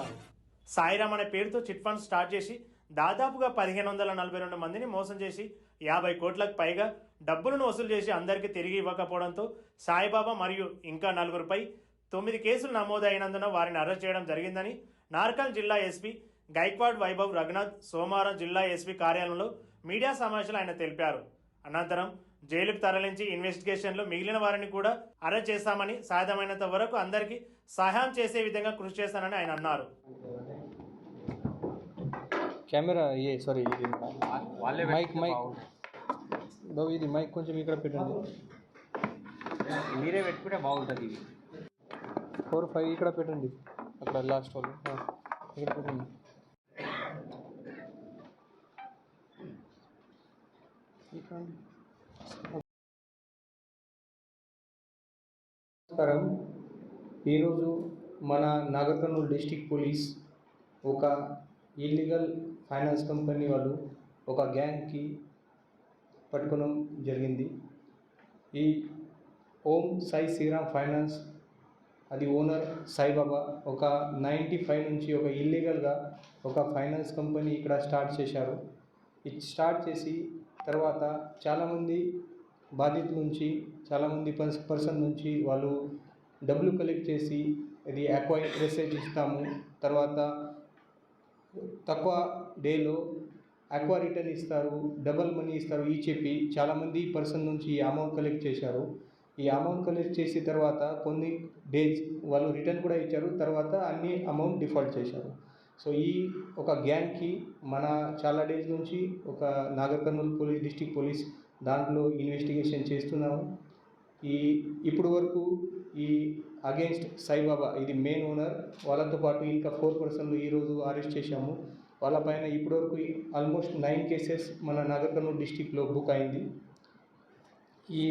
అన్నారు సాయిరామ్ అనే పేరుతో చిట్ ఫండ్ స్టార్ట్ చేసి దాదాపుగా పదిహేను వందల నలభై రెండు మందిని మోసం చేసి యాభై కోట్లకు పైగా డబ్బులను వసూలు చేసి అందరికీ తిరిగి ఇవ్వకపోవడంతో సాయిబాబా మరియు ఇంకా నలుగురిపై తొమ్మిది కేసులు నమోదైనందున వారిని అరెస్ట్ చేయడం జరిగిందని నార్కల్ జిల్లా ఎస్పీ గైక్వాడ్ వైభవ్ రఘునాథ్ సోమవారం జిల్లా ఎస్పీ కార్యాలయంలో మీడియా సమావేశంలో ఆయన తెలిపారు. అనంతరం జైలుకు తరలించి ఇన్వెస్టిగేషన్లో మిగిలిన వారిని కూడా అరెస్ట్ చేస్తామని సాధ్యమైనంత వరకు అందరికీ సహాయం చేసే విధంగా కృషి చేస్తానని ఆయన అన్నారు. కెమెరా ఏ సారీ ఇది మైక్. బాబు ఇది మైక్ కొంచెం ఇక్కడ పెట్టండి. మీరే పెట్టుకుంటే బాగుంటుంది ఇది. ఫోర్ ఫైవ్ ఇక్కడ పెట్టండి. అక్కడ లాస్ట్ వాళ్ళు. ఆ, ఇక్కడ పెట్టండి. ఇక్కడ నమస్కారం. ఈరోజు మన నాగర్కర్నూలు డిస్టిక్ పోలీస్ ఒక ఇల్లీగల్ ఫైనాన్స్ కంపెనీ వాళ్ళు ఒక గ్యాంగ్కి పట్టుకోవడం జరిగింది. ఈ ఓం సాయి శ్రీరామ్ ఫైనాన్స్ అది ఓనర్ సాయిబాబా ఒక నైంటీ ఫైవ్ నుంచి ఒక ఇల్లీగల్గా ఒక ఫైనాన్స్ కంపెనీ ఇక్కడ స్టార్ట్ చేశారు. ఇది స్టార్ట్ చేసి తర్వాత చాలామంది బాధితుల నుంచి చాలామంది పర్స్ పర్సన్ నుంచి వాళ్ళు డబ్బులు కలెక్ట్ చేసి ఇది అక్వా మెసేజ్ ఇస్తాము. తర్వాత తక్కువ డేలో అక్వా రిటర్న్ ఇస్తారు డబల్ మనీ ఇస్తారు ఈ చెప్పి చాలామంది పర్సన్ నుంచి ఈ అమౌంట్ కలెక్ట్ చేశారు. ఈ అమౌంట్ కలెక్ట్ చేసిన తర్వాత కొన్ని డేస్ వాళ్ళు రిటర్న్ కూడా ఇచ్చారు తర్వాత అన్ని అమౌంట్ డిఫాల్ట్ చేశారు. సో ఈ ఒక గ్యాంగ్కి మన చాలా డేస్ నుంచి ఒక Nagarkurnool police district police దాంట్లో ఇన్వెస్టిగేషన్ చేస్తున్నాము. ఈ ఇప్పుడు వరకు ఈ అగేన్స్ట్ సాయిబాబా ఇది మెయిన్ ఓనర్ వాళ్ళతో పాటు ఇంకా ఫోర్ పర్సన్లు ఈరోజు అరెస్ట్ చేశాము. వాళ్ళపైన ఇప్పటివరకు ఆల్మోస్ట్ నైన్ కేసెస్ మన నగర్ కర్నూలు డిస్టిక్లో బుక్ అయింది. ఈ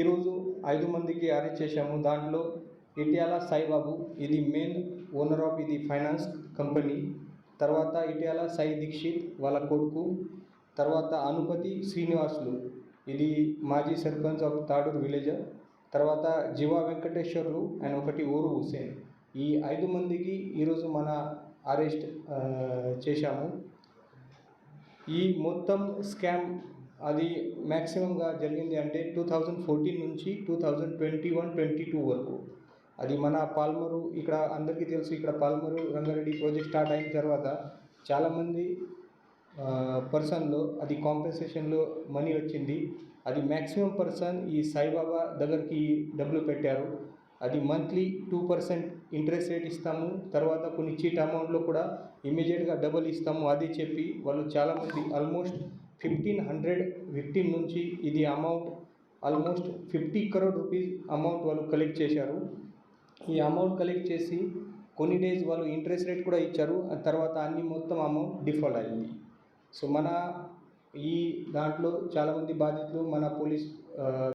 ఈరోజు ఐదు మందికి అరెస్ట్ చేశాము. దాంట్లో ఇటియాల సాయిబాబు ఇది మెయిన్ ఓనర్ ఆఫ్ ఇది ఫైనాన్స్ కంపెనీ తర్వాత ఇటియాల సాయి దీక్షిత్ వాళ్ళ కొడుకు తర్వాత అనుపతి శ్రీనివాసులు. ఇది మాజీ సర్పంచ్ ఆఫ్ తాడూరు విలేజర్ తర్వాత జీవా వెంకటేశ్వర్లు అండ్ ఒకటి ఊరు హుసేన్ ఈ ఐదు మందికి ఈరోజు మన అరెస్ట్ చేశాము. ఈ మొత్తం స్కామ్ అది మ్యాక్సిమంగా జరిగింది అంటే టూ థౌజండ్ ఫోర్టీన్ నుంచి two thousand twenty one twenty two వరకు. అది మన పాల్మరు ఇక్కడ అందరికీ తెలుసు ఇక్కడ పాల్మరు రంగారెడ్డి ప్రాజెక్ట్ స్టార్ట్ అయిన తర్వాత చాలామంది పర్సన్లో అది కాంపెన్సేషన్లో మనీ వచ్చింది. అది మ్యాక్సిమం పర్సన్ ఈ సాయిబాబా దగ్గరికి డబ్బులు పెట్టారు. అది monthly two percent interest rate ఇస్తాము. తర్వాత కొన్ని చీట్ అమౌంట్లో కూడా ఇమీడియట్గా డబుల్ ఇస్తాము అది చెప్పి వాళ్ళు చాలామంది ఆల్మోస్ట్ ఫిఫ్టీన్ హండ్రెడ్ విక్టిమ్ నుంచి ఇది amount almost fifty crore rupees amount వాళ్ళు కలెక్ట్ చేశారు. ఈ అమౌంట్ కలెక్ట్ చేసి కొన్ని డేస్ వాళ్ళు ఇంట్రెస్ట్ రేట్ కూడా ఇచ్చారు. ఆ తర్వాత అన్ని మొత్తం అమౌంట్ డిఫాల్ట్ అయింది. సో మన ఈ దాంట్లో చాలామంది బాధితులు మన పోలీస్